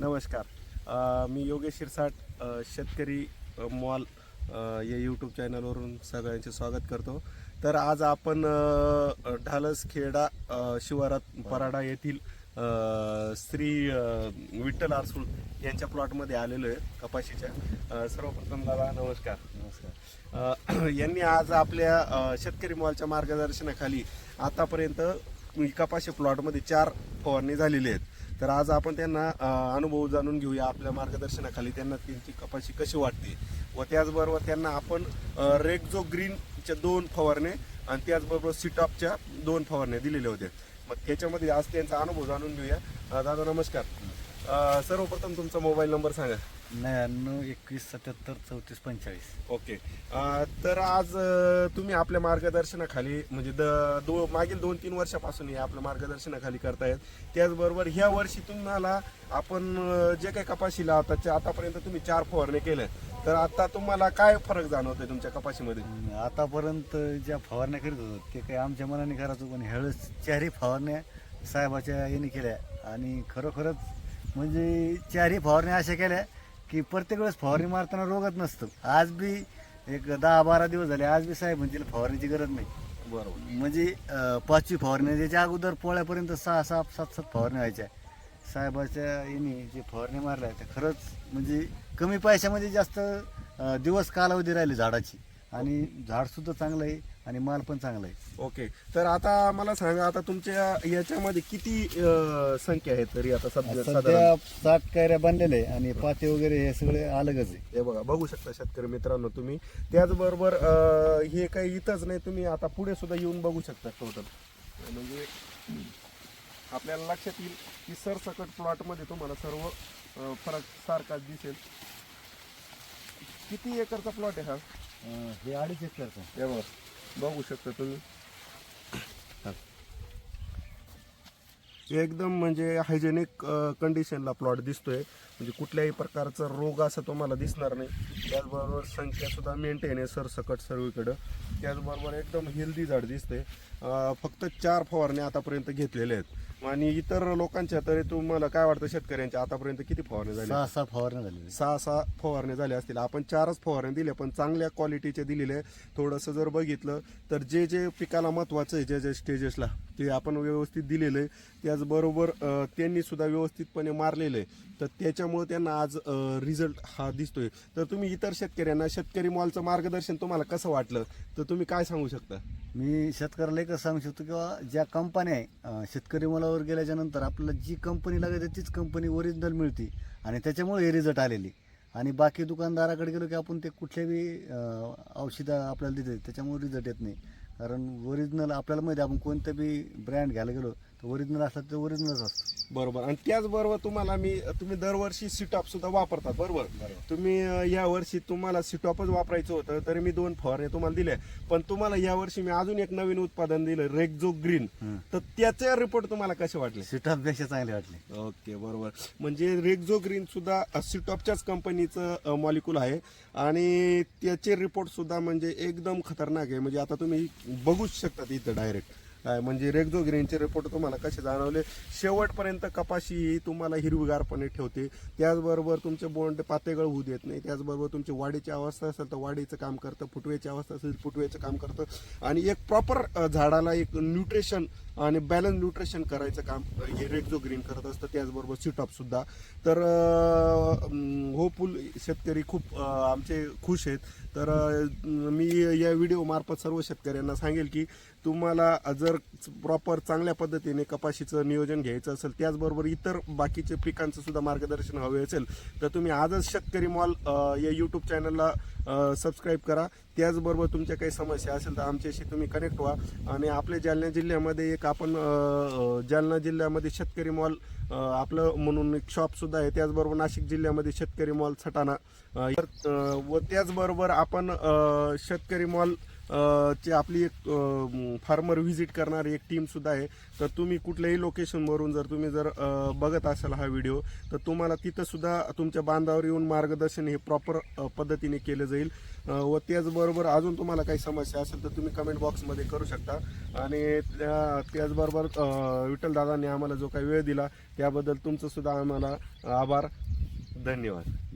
नमस्कार. मी योगेश शिरसाट शेतकरी मॉल या यूट्यूब चॅनलवरून सगळ्यांचे स्वागत करतो. तर आज आपण ढालस खेडा शिवारात पराडा येथील श्री विठ्ठल आरसूळ यांच्या प्लॉटमध्ये आलेलो आहे कपाशीच्या. सर्वप्रथम दादा नमस्कार. नमस्कार. यांनी आज आपल्या शेतकरी मॉलच्या मार्गदर्शनाखाली आतापर्यंत कपाशी प्लॉटमध्ये चार फवारणी झालेली आहेत. तर आज आपण त्यांना अनुभव जाणून घेऊया आपल्या मार्गदर्शनाखाली त्यांना त्यांची कपाशी कशी वाटते व त्याचबरोबर त्यांना आपण अ, ग्रीनच्या दोन फवारणे आणि त्याचबरोबर सिटॉपच्या दोन फवारण्या दिलेल्या होत्या. मग त्याच्यामध्ये आज त्यांचा अनुभव जाणून घेऊया. दादा नमस्कार. अ, सर्वप्रथम तुमचा मोबाईल नंबर सांगा. नव्याण्णव एकवीस सत्याहत्तर चौतीस पंचेचाळीस. ओके. अं, तर आज अं, तुम्ही आपल्या मार्गदर्शनाखाली म्हणजे द दो मागील दोन तीन वर्षापासून हे आपल्या मार्गदर्शनाखाली करतायत. त्याचबरोबर ह्या वर्षी तुम्हाला आपण अं, जे काही कपाशी लावतात आतापर्यंत तुम्ही चार फवारणी केल्या तर आता तुम्हाला काय फरक जाणवतोय तुमच्या कपाशीमध्ये? अं, आतापर्यंत ज्या फवारण्या करीत होतो ते काही आमच्या मनाने करायचो पण ह्यावेळेस चारही फवारण्या साहेबाच्या याने केल्या आणि खरोखरच म्हणजे चारही फवारण्या अशा केल्या की प्रत्येक वेळेस फवारणी मारताना रोगत नसतं. आज बी एक दहा बारा दिवस झाले आज बी साहेब म्हणजे फवारणीची गरज नाही. बरोबर. म्हणजे पाचवी फवारणी त्याच्या अगोदर पोळ्यापर्यंत सहा सहा सात सात फवारण्या व्हायच्या. साहेबाच्या याने जे फवारण्या मारल्या त्या खरंच म्हणजे कमी पैशामध्ये जास्त दिवस कालावधी राहिली झाडाची. आणि झाड सुद्धा चांगलं आहे. आणि माल पण चांगला आहे. ओके. तर आता मला सांगा आता तुमच्या याच्यामध्ये किती अं, संख्या आहे तरी आता सध्या साधारण? सध्या साठ कैऱ्या बनलेल्या आहे आणि पाते वगैरे हे सगळे अलगच आहे. हे बघा बघू शकता शेतकरी मित्रांनो तुम्ही. त्याचबरोबर अं, हे काही इथंच नाही तुम्ही आता पुढे सुद्धा येऊन बघू शकता टोटल म्हणजे आपल्याला लक्षात येईल की सरसकट प्लॉटमध्ये तुम्हाला सर्व अं, फरक सारखाच दिसेल. किती एकरचा प्लॉट आहे हा? अं, हे अडीच एकरचं हे बघा. बघू शकता तुम्ही. एकदम म्हणजे हायजेनिक कंडिशनला प्लॉट दिसतोय. म्हणजे कुठल्याही प्रकारचा रोग असं तुम्हाला दिसणार नाही. त्याचबरोबर संख्यासुद्धा मेंटेन आहे सरसकट सर्वीकडं. त्याचबरोबर एकदम हेल्दी झाड दिसते फक्त चार फवारणी आतापर्यंत घेतलेले आहेत. आणि इतर लोकांच्या तरी तुम्हाला काय वाटतं शेतकऱ्यांच्या आतापर्यंत किती फवारण्या झाल्या? सहा सहा फवारण्या झालेल्या सहा सहा फवारण्या झाल्या असतील. आपण चारच फवारण्या दिल्या पण चांगल्या क्वालिटीचे दिलेले थोडंसं जर बघितलं तर जे जे पिकाला महत्वाचं आहे जे जे स्टेजेसला ते आपण व्यवस्थित दिलेलं आहे त्याचबरोबर अं, त्यांनी सुद्धा व्यवस्थितपणे मारलेलं आहे तर त्याच्यामुळे त्यांना आज रिझल्ट हा दिसतोय. तर तुम्ही इतर शेतकऱ्यांना शेतकरी मॉलचं मार्गदर्शन तुम्हाला कसं वाटलं? तर तुम्ही काय सांगू शकता? मी शेतकऱ्याला एकच सांगू शकतो किंवा ज्या कंपन्या आहे अं, शेतकरी मुलावर गेल्याच्यानंतर आपल्याला जी कंपनी लागते तीच कंपनी ओरिजिनल मिळते. आणि त्याच्यामुळे हे रिझल्ट आलेली. आणि बाकी दुकानदाराकडे गेलो की आपण ते कुठल्याही औषधं आपल्याला देते त्याच्यामुळे रिझल्ट येत नाही. कारण ओरिजिनल आपल्याला माहिती आहे, आपण कोणतं बी ब्रँड घ्यायला गेलो तर ओरिजिनल असला तर ओरिजिनलच असतं. बरोबर. आणि त्याचबरोबर तुम्हाला मी तुम्ही दरवर्षी सिटॉप सुद्धा वापरतात. बरोबर? तुम्ही या वर्षी तुम्हाला सिटॉपच वापरायचं होतं तरी मी दोन फवारण्या तुम्हाला दिल्या. पण तुम्हाला या वर्षी मी अजून एक नवीन उत्पादन दिलं रेक्झो ग्रीन. तर त्याचे रिपोर्ट तुम्हाला कसे वाटले? सिटअपपेक्षा चांगले वाटले. ओके बरोबर. म्हणजे रेक्झो ग्रीन सुद्धा सिटॉपच्याच कंपनीचं मॉलिक्युल आहे. आणि त्याचे रिपोर्ट सुद्धा म्हणजे एकदम खतरनाक आहे. म्हणजे आता तुम्ही बघूच शकता इथं डायरेक्ट म्हणजे रेक्झो रिपोर्ट तुम्हाला कसे जाणवले? शेवटपर्यंत कपाशी ही तुम्हाला हिरवीगारपणे ठेवते. त्याचबरोबर तुमचे बोंड पातेगळ होऊ देत नाही. त्याचबरोबर तुमची वाढीची अवस्था असेल तर वाढीचं काम करतं फुटवेची अवस्था असेल तर फुटवेचं काम करतं. आणि एक प्रॉपर झाडाला एक न्यूट्रिशन आणि बॅलन्स न्यूट्रिशन करायचं काम हे रेग्झो ग्रीन करत असतं. त्याचबरोबर सिटॉप सुद्धा. तर होपफुल शेतकरी खूप आमचे खुश आहेत. तर मी या व्हिडिओ मार्फत सर्व शेतकऱ्यांना सांगेल की तुम्हाला जर प्रॉपर चांगल्या पद्धतीने कपाशीचं नियोजन घ्यायचं असेल त्याचबरोबर इतर बाकीचे पिकांचं सुद्धा मार्गदर्शन हवे असेल तर तुम्ही आजच शेतकरी मॉल या यूट्यूब चॅनलला सबस्क्राईब करा. त्याचबरोबर तुमच्या काही समस्या असेल तर आमच्याशी तुम्ही कनेक्ट व्हा. आणि आपल्या जालना जिल्ह्यामध्ये एक आपण जालना जिल्ह्यामध्ये शेतकरी मॉल आपलं म्हणून एक शॉपसुद्धा आहे. त्याचबरोबर नाशिक जिल्ह्यामध्ये शेतकरी मॉल सटाणा व त्याचबरोबर आपण शेतकरी मॉल ची आपली एक फार्मर व्हिजिट करणारी एक टीम सुद्धा आहे. तर तुम्ही कुठल्याही लोकेशनवरून जर तुम्ही जर बघत असाल हा व्हिडिओ तर तुम्हाला तिथंसुद्धा तुमच्या बांधावर येऊन मार्गदर्शन हे प्रॉपर पद्धतीने केलं जाईल. व त्याचबरोबर अजून तुम्हाला काही समस्या असेल तर तुम्ही कमेंट बॉक्समध्ये करू शकता. आणि त्या- त्याचबरोबर विठ्ठलदादांनी आम्हाला जो काही वेळ दिला त्याबद्दल तुमचंसुद्धा आम्हाला आभार. धन्यवाद.